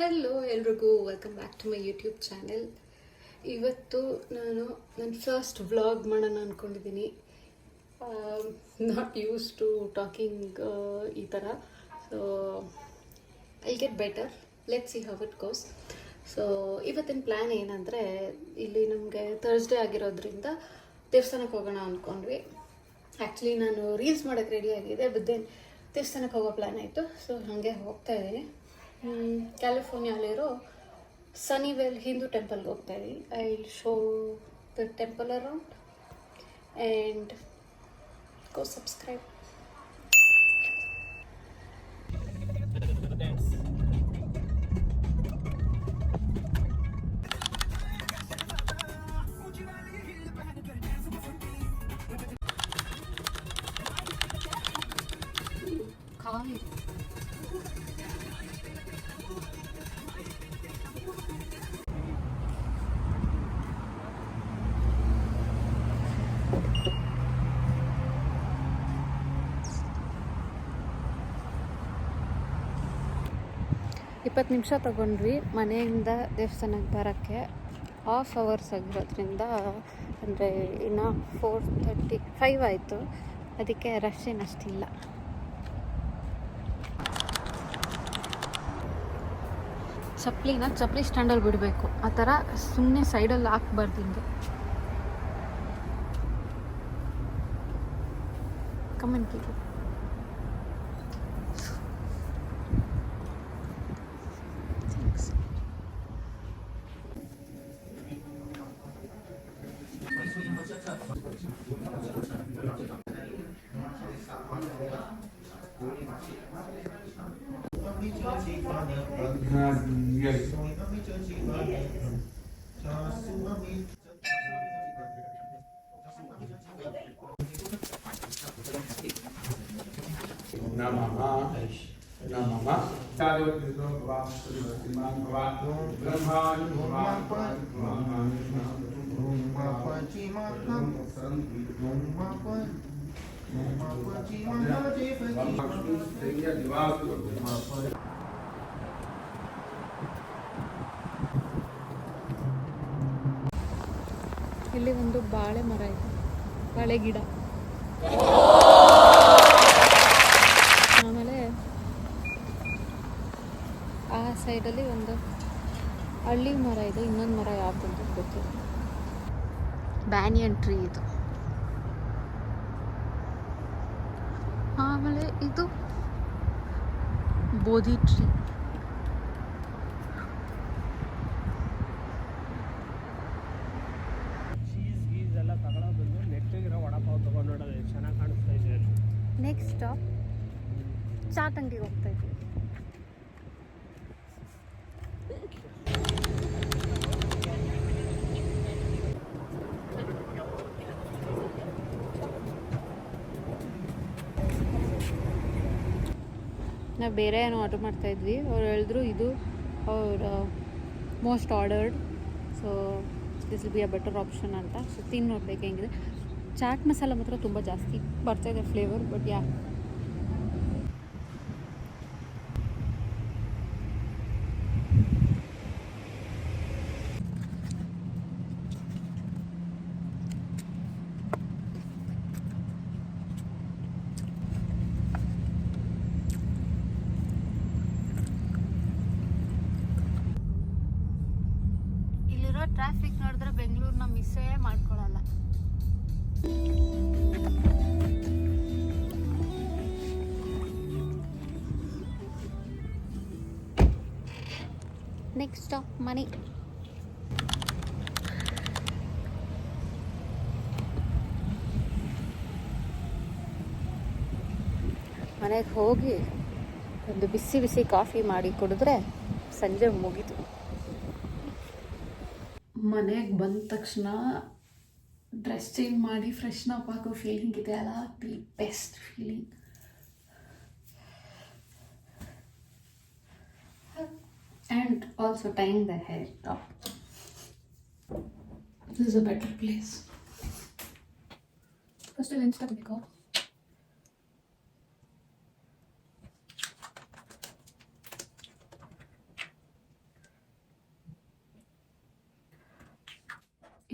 Hello ಎಲ್ರಿಗೂ welcome back to my YouTube channel ಇವತ್ತು ನಾನು ನನ್ನ ಫಸ್ಟ್ ವ್ಲಾಗ್ ಮಾಡೋಣ ಅಂದ್ಕೊಂಡಿದ್ದೀನಿ ನಾಟ್ ಯೂಸ್ ಟು ಟಾಕಿಂಗ್ ಈ ಥರ so I get better let see how it goes so ಇವತ್ತಿನ ಪ್ಲ್ಯಾನ್ ಏನಂದರೆ, ಇಲ್ಲಿ ನಮಗೆ ಥರ್ಸ್ಡೇ ಆಗಿರೋದ್ರಿಂದ ದೇವಸ್ಥಾನಕ್ಕೆ ಹೋಗೋಣ ಅಂದ್ಕೊಂಡ್ವಿ ಆ್ಯಕ್ಚುಲಿ ನಾನು ರೀಲ್ಸ್ ಮಾಡೋಕ್ಕೆ ರೆಡಿ ಆಗಿದೆ ಬಟ್ ದೆನ್ ದೇವಸ್ಥಾನಕ್ಕೆ ಹೋಗೋ ಪ್ಲ್ಯಾನ್ ಆಯಿತು. ಸೊ ಹಾಗೆ ಹೋಗ್ತಾ ಇದ್ದೀನಿ. ಕ್ಯಾಲಿಫೋರ್ನಿಯಾಲಿರೋ ಸನಿವೆಲ್ ಹಿಂದೂ ಟೆಂಪಲ್ಗೆ ಹೋಗ್ತಾ ಇದ್ದೀನಿ I will show the temple around and go subscribe ಖಾಲಿ ಇಪ್ಪತ್ತು ನಿಮಿಷ ತೊಗೊಂಡ್ವಿ. ಮನೆಯಿಂದ ದೇವಸ್ಥಾನಕ್ಕೆ ಬರೋಕ್ಕೆ ಹಾಫ್ ಅವರ್ಸ್ ಆಗಿರೋದ್ರಿಂದ ಅಂದರೆ ಇನ್ನು ಫೋರ್ ತರ್ಟಿ ಫೈವ್ ಆಯಿತು. ಅದಕ್ಕೆ ರಶ್ ಏನಷ್ಟಿಲ್ಲ ಚಪ್ಪಲಿನ ಚಪ್ಪಲಿ ಸ್ಟ್ಯಾಂಡಲ್ಲಿ ಬಿಡಬೇಕು. ಆ ಥರ ಸುಮ್ಮನೆ ಸೈಡಲ್ಲಿ ಹಾಕ್ಬಾರ್ದು ಹಿಂಗೆ. Comment Namah. Namah. Tado Krishna ಇಲ್ಲಿ ಒಂದು ಬಾಳೆ ಮರ ಇದೆ. ಬಾಳೆ ಗಿಡ. ಆಮೇಲೆ ಆ ಸೈಡಲ್ಲಿ ಒಂದು ಹಳ್ಳಿ ಮರ ಇದೆ. ಇನ್ನೊಂದು ಮರ ಯಾವ್ದು ಗೊತ್ತಿಲ್ಲ. ಬ್ಯಾನಿಯನ್ ಟ್ರೀ ಇದು. ಆಮೇಲೆ ಇದು Bodhi tree next stop chaat ಅಂಗಡಿಗೆ ಹೋಗ್ತಾ ಇದ್ವಿ. ನಾವು ಬೇರೆ ಏನೋ ಆರ್ಡ್ರ್ ಮಾಡ್ತಾ ಇದ್ವಿ. ಅವ್ರು ಹೇಳಿದ್ರು, ಇದು ಅವ್ರ most ordered so this will be a better option ಅಂತ. ಸೊ ತಿನ್ನೋಡ್ಬೇಕು ನೋಡ್ಬೇಕು ಹೆಂಗಿದೆ? ಚಾಟ್ ಮಸಾಲ ಮಾತ್ರ ತುಂಬ ಜಾಸ್ತಿ ಬರ್ತಾಯಿದೆ ಫ್ಲೇವರ್ ಬಟ್ ಯಾ ಟ್ರಾಫಿಕ್ ನೋಡಿದ್ರೆ ಬೆಂಗಳೂರನ್ನ ಮಿಸ್ಸೇ ಮಾಡ್ಕೊಳ್ಳಲ್ಲ ನೆಕ್ಸ್ಟ್ ಸ್ಟಾಪ್ ಮನೆ ಮನೆಗೆ ಹೋಗಿ ಒಂದು ಬಿಸಿ ಬಿಸಿ ಕಾಫಿ ಮಾಡಿ ಕುಡಿದ್ರೆ ಸಂಜೆ ಮುಗೀತು. ಮನೆಗೆ ಬಂದ ತಕ್ಷಣ ಡ್ರೆಸ್ ಚೇಂಜ್ ಮಾಡಿ ಫ್ರೆಶ್ನ್ ಅಪ್ ಹಾಕೋ ಫೀಲಿಂಗ್ ಇದೆ. ಅಲ್ಲ the best feeling and also time the hair top this is a better place first lens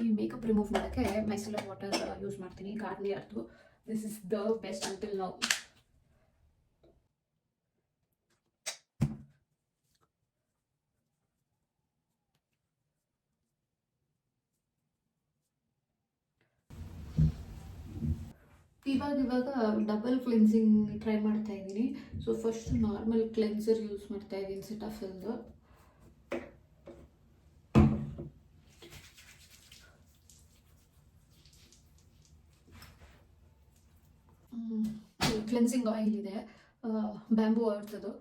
ಈ ಮೇಕಪ್ ರಿಮೂವ್ ಮಾಡೋಕ್ಕೆ ಮೈಸೆಲರ್ ವಾಟರ್ ಯೂಸ್ ಮಾಡ್ತೀನಿ. ಗಾರ್ನಿಯರ್ದು this is the best until now ಇವಾಗ ಇವಾಗ double cleansing try ಮಾಡ್ತಾ ಇದ್ದೀನಿ. So first normal cleanser use ಮಾಡ್ತಾ ಇದ್ದೀನಿ ಸಿಟಾಫಿಲ್ದು ಕ್ಲೆನ್ಸಿಂಗ್ ಆಯಿಲ್ ಇದೆ. ಬ್ಯಾಂಬೂ ಅರ್ಥದ್ದು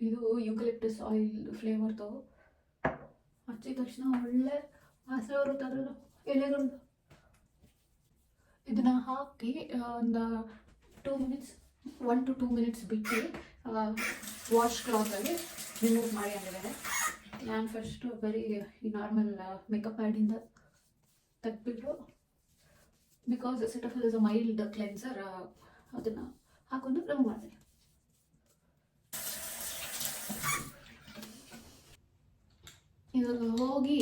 ಇದು ಯುಕಲಿಪ್ಟಿಸ್ ಆಯಿಲ್ ಫ್ಲೇವರ್ದು ಹಚ್ಚಿದ ತಕ್ಷಣ ಒಳ್ಳೆ ವಾಸನೆ ಬರುತ್ತೆ ಅದರ ಎಲೆಗಳು. ಇದನ್ನ ಹಾಕಿ ಒಂದು two minutes one two two minutes ಬಿಟ್ಟು ವಾಶ್ ಕ್ಲಾತಲ್ಲಿ ರಿಮೂವ್ ಮಾಡಿ ಅಂದಿದ್ದಾರೆ ನಾನು ಫಸ್ಟು ಬರೀ ಈ ನಾರ್ಮಲ್ ಮೇಕಪ್ ಪ್ಯಾಡಿಂದ ತೆಗೆದ್ಬಿಟ್ಟು because Cetaphil is a mild cleanser ಅದನ್ನು ಹಾಕೊಂಡು ರಿಮೂವ್ ಮಾಡಿದೆ. ಇವಾಗ ಹೋಗಿ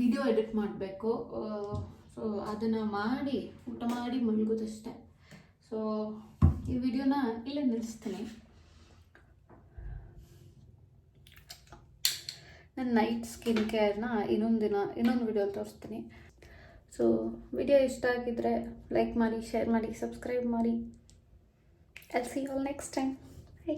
ವಿಡಿಯೋ ಎಡಿಟ್ ಮಾಡಬೇಕು ಸೊ ಅದನ್ನು ಮಾಡಿ, ಊಟ ಮಾಡಿ ಮಲಗೋದಷ್ಟೆ. ಸೊ ಈ ವಿಡಿಯೋನ ಇಲ್ಲೇ ನಿಲ್ಲಿಸ್ತೀನಿ. ನನ್ನ ನೈಟ್ ಸ್ಕಿನ್ ಕೇರ್ನ ಇನ್ನೊಂದು ದಿನ, ಇನ್ನೊಂದು ವಿಡಿಯೋ ತೋರಿಸ್ತೀನಿ. ಸೊ ವಿಡಿಯೋ ಇಷ್ಟ ಆಗಿದ್ರೆ ಲೈಕ್ ಮಾಡಿ ಶೇರ್ ಮಾಡಿ ಸಬ್ಸ್ಕ್ರೈಬ್ ಮಾಡಿ. I see all next time hi